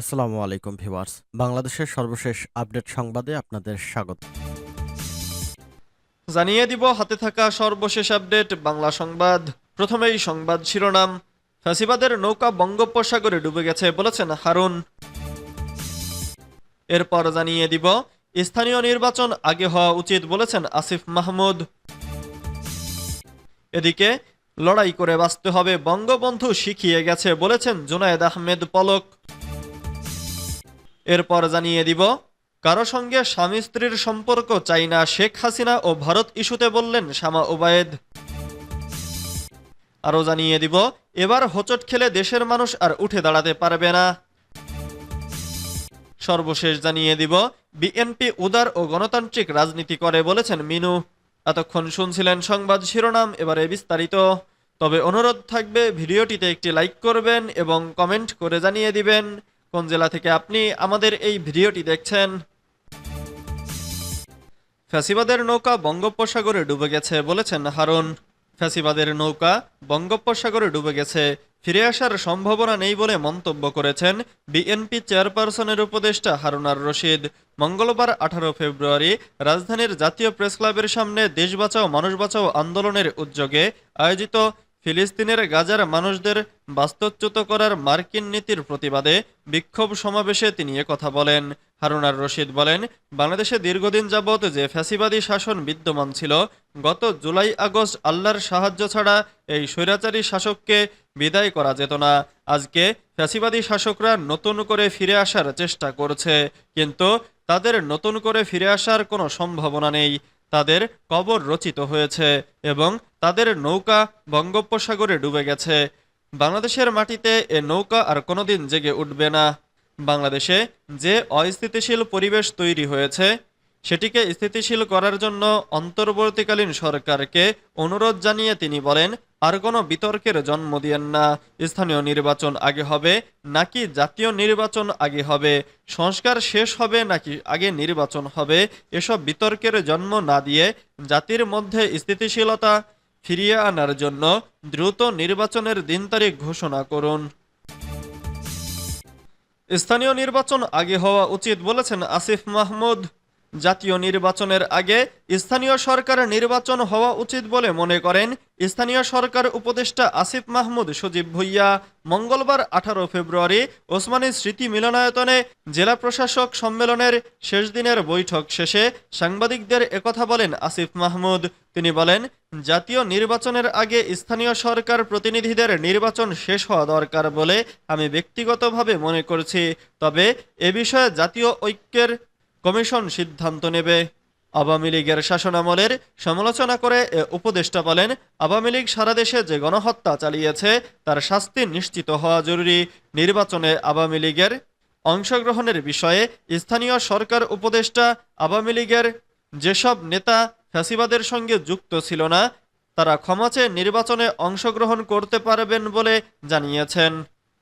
আসসালামু আলাইকুম, ভিউয়ার্স। বাংলাদেশের সর্বশেষ আপডেট সংবাদে আপনাদের স্বাগত। জানিয়ে দিব, হাতে থাকা সর্বশেষ আপডেট, বাংলা সংবাদ। প্রথমেই সংবাদ শিরোনাম। ফ্যাসিবাদের নৌকা বঙ্গোপসাগরে ডুবে গেছে বলেছেন হারুন। এরপর জানিয়ে দিব, স্থানীয় নির্বাচন আগে হওয়া উচিত বলেছেন আসিফ মাহমুদ। এদিকে, লড়াই করে বাঁচতে হবে, বঙ্গবন্ধু শিখিয়ে গেছে বলেছেন জুনায়েদ আহমেদ পলক। এরপর জানিয়ে দিব, কারও সঙ্গে স্বামী স্ত্রীর সম্পর্ক চাই না শেখ হাসিনা ও ভারত ইস্যুতে বললেন শামা ওবায়েদ। আরও জানিয়ে দিব, এবার হোঁচট খেলে দেশের মানুষ আর উঠে দাঁড়াতে পারবে না। সর্বশেষ জানিয়ে দিব, বিএনপি উদার ও গণতান্ত্রিক রাজনীতি করে বলেছেন মিনু। এতক্ষণ শুনছিলেন সংবাদ শিরোনাম, এবারে বিস্তারিত। তবে অনুরোধ থাকবে, ভিডিওটিতে একটি লাইক করবেন এবং কমেন্ট করে জানিয়ে দিবেন। কোন জেলা থেকে আপনি আমাদের এই ভিডিওটি দেখছেন? ফ্যাসিবাদের নৌকা বঙ্গোপসাগরে ডুবে গেছে বলেছেন হারুন। ফ্যাসিবাদের নৌকা বঙ্গোপসাগরে ডুবে গেছে। ফিরে আসার সম্ভাবনা নেই বলে মন্তব্য করেছেন বিএনপি চেয়ারপারসনের উপদেষ্টা হারুনার রশিদ। মঙ্গলবার আঠারো ফেব্রুয়ারি রাজধানীর জাতীয় প্রেস ক্লাবের সামনে দেশ বাঁচাও, মানুষ বাঁচাও আন্দোলনের উদ্যোগে আয়োজিত ফিলিস্তিনের গাজার মানুষদের বাস্তুচ্যুত করার মার্কিন নীতির প্রতিবাদে বিক্ষোভ সমাবেশে তিনি কথা বলেন। হারুনার রশিদ বলেন, বাংলাদেশে দীর্ঘদিন যাবৎ যে ফ্যাসিবাদী শাসন বিদ্যমান ছিল, গত জুলাই আগস্ট আল্লাহর সাহায্য ছাড়া এই স্বৈরাচারী শাসককে বিদায় করা যেত না। আজকে ফ্যাসিবাদী শাসকরা নতুন করে ফিরে আসার চেষ্টা করছে, কিন্তু তাদের নতুন করে ফিরে আসার কোনো সম্ভাবনা নেই। তাদের কবর রচিত হয়েছে এবং তাদের নৌকা বঙ্গোপসাগরে ডুবে গেছে। বাংলাদেশের মাটিতে এ নৌকা আর কোনোদিন জেগে উঠবে না। বাংলাদেশে যে অস্থিতিশীল পরিবেশ তৈরি হয়েছে, সেটিকে স্থিতিশীল করার জন্য অন্তর্বর্তীকালীন সরকারকে অনুরোধ জানিয়ে তিনি বলেন, আর কোনো বিতর্কের জন্ম দিয়েন না। স্থানীয় নির্বাচন আগে হবে, নাকি জাতীয় নির্বাচন আগে হবে? সংস্কার শেষ হবে, নাকি আগে নির্বাচন হবে? এসব বিতর্কের জন্ম না দিয়ে জাতির মধ্যে স্থিতিশীলতা ফিরিয়ে আনার জন্য দ্রুত নির্বাচনের দিন তারিখ ঘোষণা করুন। স্থানীয় নির্বাচন আগে হওয়া উচিত বলেছেন আসিফ মাহমুদ। জাতীয় নির্বাচনের আগে স্থানীয় সরকার নির্বাচন হওয়া উচিত বলে মনে করেন স্থানীয় সরকার উপদেষ্টা আসিফ মাহমুদ সজীব ভুইয়া। মঙ্গলবার আঠারো ফেব্রুয়ারি ওসমানী স্মৃতি মিলনায়তনে জেলা প্রশাসক সম্মেলনের শেষ দিনের বৈঠক শেষে সাংবাদিকদের একথা বলেন আসিফ মাহমুদ। তিনি বলেন, জাতীয় নির্বাচনের আগে স্থানীয় সরকার প্রতিনিধিদের নির্বাচন শেষ হওয়া দরকার বলে আমি ব্যক্তিগতভাবে মনে করছি। তবে এ বিষয়ে জাতীয় ঐক্যের কমিশন সিদ্ধান্ত নেবে। আওয়ামী লীগের শাসনামলের সমালোচনা করে এ উপদেষ্টা বলেন, আওয়ামী লীগ সারা দেশে যে গণহত্যা চালিয়েছে, তার শাস্তি নিশ্চিত হওয়া জরুরি। নির্বাচনে আওয়ামী লীগের অংশগ্রহণের বিষয়ে স্থানীয় সরকার উপদেষ্টা, আওয়ামী লীগের যেসব নেতা ফ্যাসিবাদের সঙ্গে যুক্ত ছিল না, তারা ক্ষমা চেয়ে নির্বাচনে অংশগ্রহণ করতে পারবেন বলে জানিয়েছেন।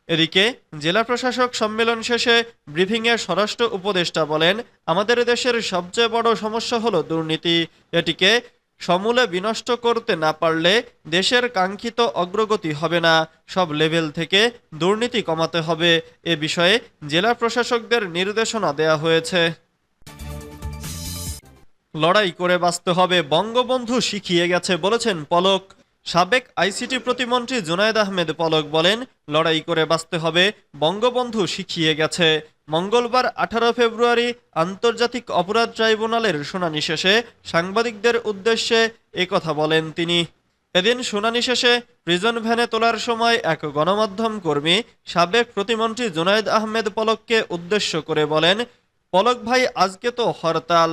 এদিকে জেলা প্রশাসক সম্মেলন শেষে ব্রিফিংয়ে স্বরাষ্ট্র উপদেষ্টা বলেন, আমাদের দেশের সবচেয়ে বড় সমস্যা হলো দুর্নীতি। এটিকে সমূলে বিনষ্ট করতে না পারলে দেশের কাঙ্ক্ষিত অগ্রগতি হবে না। সব লেভেল থেকে দুর্নীতি কমাতে হবে। এ বিষয়ে জেলা প্রশাসকদের নির্দেশনা দেয়া হয়েছে। লড়াই করে বাঁচতে হবে, বঙ্গবন্ধু শিখিয়ে গেছে, বলেছেন পলক। সাবেক আইসিটি প্রতিমন্ত্রী জুনায়েদ আহমেদ পলক বলেন, লড়াই করে বাঁচতে হবে, বঙ্গবন্ধু শিখিয়ে গেছে। মঙ্গলবার আঠারো ফেব্রুয়ারি আন্তর্জাতিক অপরাধ ট্রাইব্যুনালের শুনানি শেষে সাংবাদিকদের উদ্দেশ্যে কথা বলেন তিনি। এদিন শুনানি শেষে প্রিজন ভ্যানে তোলার সময় এক গণমাধ্যম কর্মী সাবেক প্রতিমন্ত্রী জুনায়েদ আহমেদ পলককে উদ্দেশ্য করে বলেন, পলক ভাই, আজকে তো হরতাল।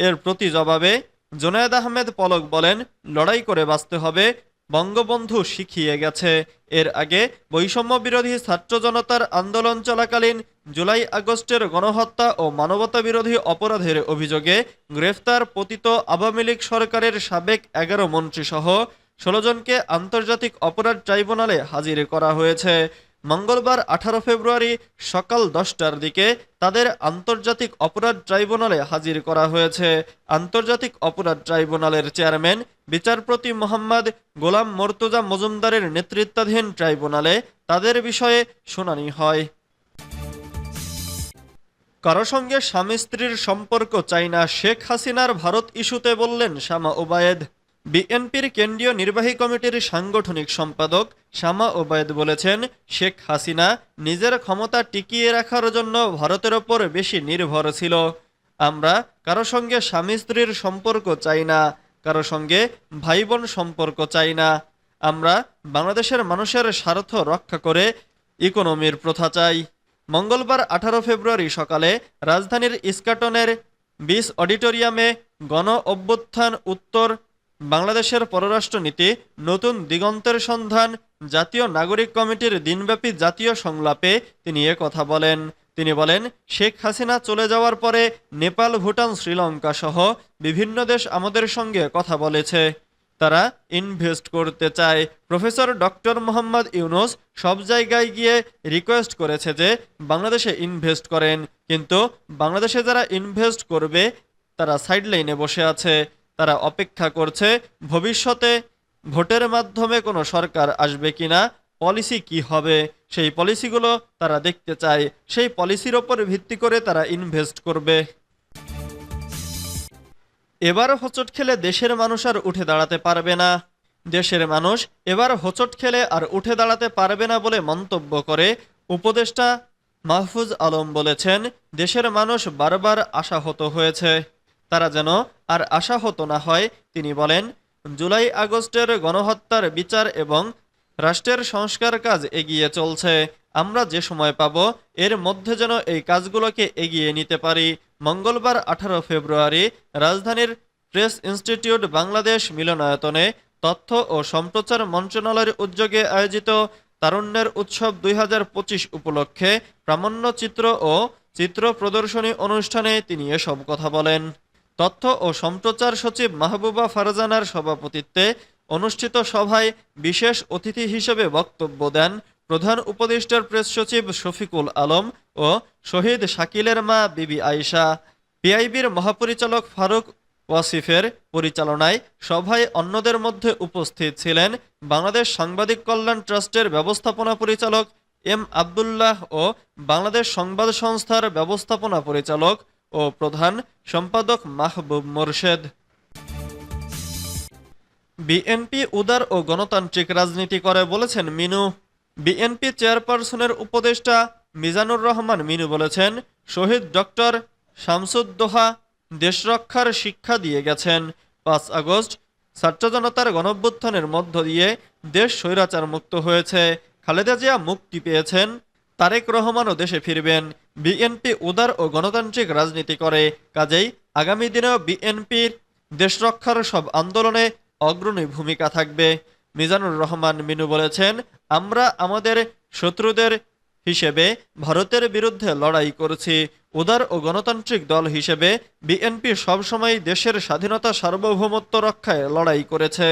এর প্রতি জবাবে জোনায়েদ আহমেদ পলক বলেন, লড়াই করে বাঁচতে হবে। বঙ্গবন্ধু শিখিয়ে গেছে। এর আগে বৈষম্য বিরোধী ছাত্র জনতার আন্দোলন চলাকালীন জুলাই আগস্টের গণহত্যা ও মানবতা বিরোধী অপরাধের অভিযোগে গ্রেফতার পতিত আওয়ামী লীগ সরকারের সাবেক এগারো মন্ত্রীসহ ষোলো জনকে আন্তর্জাতিক অপরাধ ট্রাইব্যুনালে হাজির করা হয়েছে। মঙ্গলবার আঠারো ফেব্রুয়ারি সকাল দশটার দিকে তাদের আন্তর্জাতিক অপরাধ ট্রাইব্যুনালে হাজির করা হয়েছে। আন্তর্জাতিক অপরাধ ট্রাইব্যুনালের চেয়ারম্যান, বিচারপতি মোহাম্মদ গোলাম মর্তুজা মজুমদারের নেতৃত্বাধীন ট্রাইব্যুনালে তাদের বিষয়ে শুনানি হয়। কারও সঙ্গে স্বামী স্ত্রীর সম্পর্ক চাই না শেখ হাসিনার ভারত ইস্যুতে বললেন শামা ওবায়েদ। বিএনপির কেন্দ্রীয় নির্বাহী কমিটির সাংগঠনিক সম্পাদক শামা ওবায়েদ বলেছেন, শেখ হাসিনা নিজের ক্ষমতা টিকিয়ে রাখার জন্য ভারতের ওপর বেশি নির্ভর ছিল। আমরা কারও সঙ্গে স্বামী স্ত্রীর সম্পর্ক চাই না, কারও সঙ্গে ভাই বোন সম্পর্ক চাই না। আমরা বাংলাদেশের মানুষের স্বার্থ রক্ষা করে ইকোনমির প্রথা চাই। মঙ্গলবার আঠারো ফেব্রুয়ারি সকালে রাজধানীর ইস্কাটনের বিস অডিটোরিয়ামে গণ অভ্যুত্থান উত্তর বাংলাদেশের পররাষ্ট্রনীতি, নতুন দিগন্তের সন্ধান, জাতীয় নাগরিক কমিটির দিনব্যাপী জাতীয় সংলাপে তিনি এ কথা বলেন। তিনি বলেন, শেখ হাসিনা চলে যাওয়ার পরে নেপাল, ভুটান শ্রীলঙ্কা সহ বিভিন্ন দেশ আমাদের সঙ্গে কথা বলেছে। তারা ইনভেস্ট করতে চায়। প্রফেসর ডক্টর মোহাম্মদ ইউনুস সব জায়গায় গিয়ে রিকোয়েস্ট করেছে যে বাংলাদেশে ইনভেস্ট করেন। কিন্তু বাংলাদেশে যারা ইনভেস্ট করবে, তারা সাইড লাইনে বসে আছে। তারা অপেক্ষা করছে, ভবিষ্যতে ভোটের মাধ্যমে কোনো সরকার আসবে কিনা পলিসি কি হবে, সেই পলিসিগুলো তারা দেখতে চায়, সেই পলিসির ওপর ভিত্তি করে তারা ইনভেস্ট করবে। এবার হোঁচট খেলে দেশের মানুষ আর উঠে দাঁড়াতে পারবে না। দেশের মানুষ এবার হোঁচট খেলে আর উঠে দাঁড়াতে পারবে না বলে মন্তব্য করে উপদেষ্টা মাহফুজ আলম বলেছেন, দেশের মানুষ বারবার আশাহত হয়েছে। তারা যেন আর আশাহত না হয়, তিনি বলেন, জুলাই আগস্টের গণহত্যার বিচার এবং রাষ্ট্রের সংস্কার কাজ এগিয়ে চলছে। আমরা যে সময় পাব, এর মধ্যে যেন এই কাজগুলোকে এগিয়ে নিতে পারি। মঙ্গলবার আঠারো ফেব্রুয়ারি রাজধানীর প্রেস ইনস্টিটিউট বাংলাদেশ মিলনায়তনে তথ্য ও সম্প্রচার মন্ত্রণালয়ের উদ্যোগে আয়োজিত তারুণ্যের উৎসব দুই হাজার পঁচিশ উপলক্ষে প্রামাণ্য চিত্র ও চিত্র প্রদর্শনী অনুষ্ঠানে তিনি এসব কথা বলেন। তথ্য ও সম্প্রচার সচিব মাহবুবা ফারজানার সভাপতিত্বে অনুষ্ঠিত সভায় বিশেষ অতিথি হিসেবে বক্তব্য দেন প্রধান উপদেষ্টার প্রেস সচিব শফিকুল আলম ও শহীদ শাকিলের মা বিবি আয়েশা। পিআইবির মহাপরিচালক ফারুক ওয়াসিফের পরিচালনায় সভায় অন্যদের মধ্যে উপস্থিত ছিলেন বাংলাদেশ সাংবাদিক কল্যাণ ট্রাস্টের ব্যবস্থাপনা পরিচালক এম আবদুল্লাহ ও বাংলাদেশ সংবাদ সংস্থার ব্যবস্থাপনা পরিচালক ও প্রধান সম্পাদক মাহবুব মোরশেদ। বিএনপি উদার ও গণতান্ত্রিক রাজনীতি করে বলেছেন মিনু। বিএনপি চেয়ারপারসনের উপদেষ্টা মিজানুর রহমান মিনু বলেছেন, শহীদ ডক্টর শামসুদ্দোহা দেশরক্ষার শিক্ষা দিয়ে গেছেন। পাঁচ আগস্ট ছাত্র জনতার গণভ্যুত্থানের মধ্য দিয়ে দেশ স্বৈরাচার মুক্ত হয়েছে। খালেদা জিয়া মুক্তি পেয়েছেন, তারেক রহমানও দেশে ফিরবেন। বিএনপি উদার ও গণতান্ত্রিক রাজনীতি করে। কাজেই আগামী দিনেও বিএনপির দেশরক্ষার সব আন্দোলনে অগ্রণী ভূমিকা থাকবে। মিজানুর রহমান মিনু বলেছেন, আমরা আমাদের শত্রুদের হিসেবে ভারতের বিরুদ্ধে লড়াই করছি। উদার ও গণতান্ত্রিক দল হিসেবে বিএনপি সবসময় দেশের স্বাধীনতা সার্বভৌমত্ব রক্ষায় লড়াই করেছে।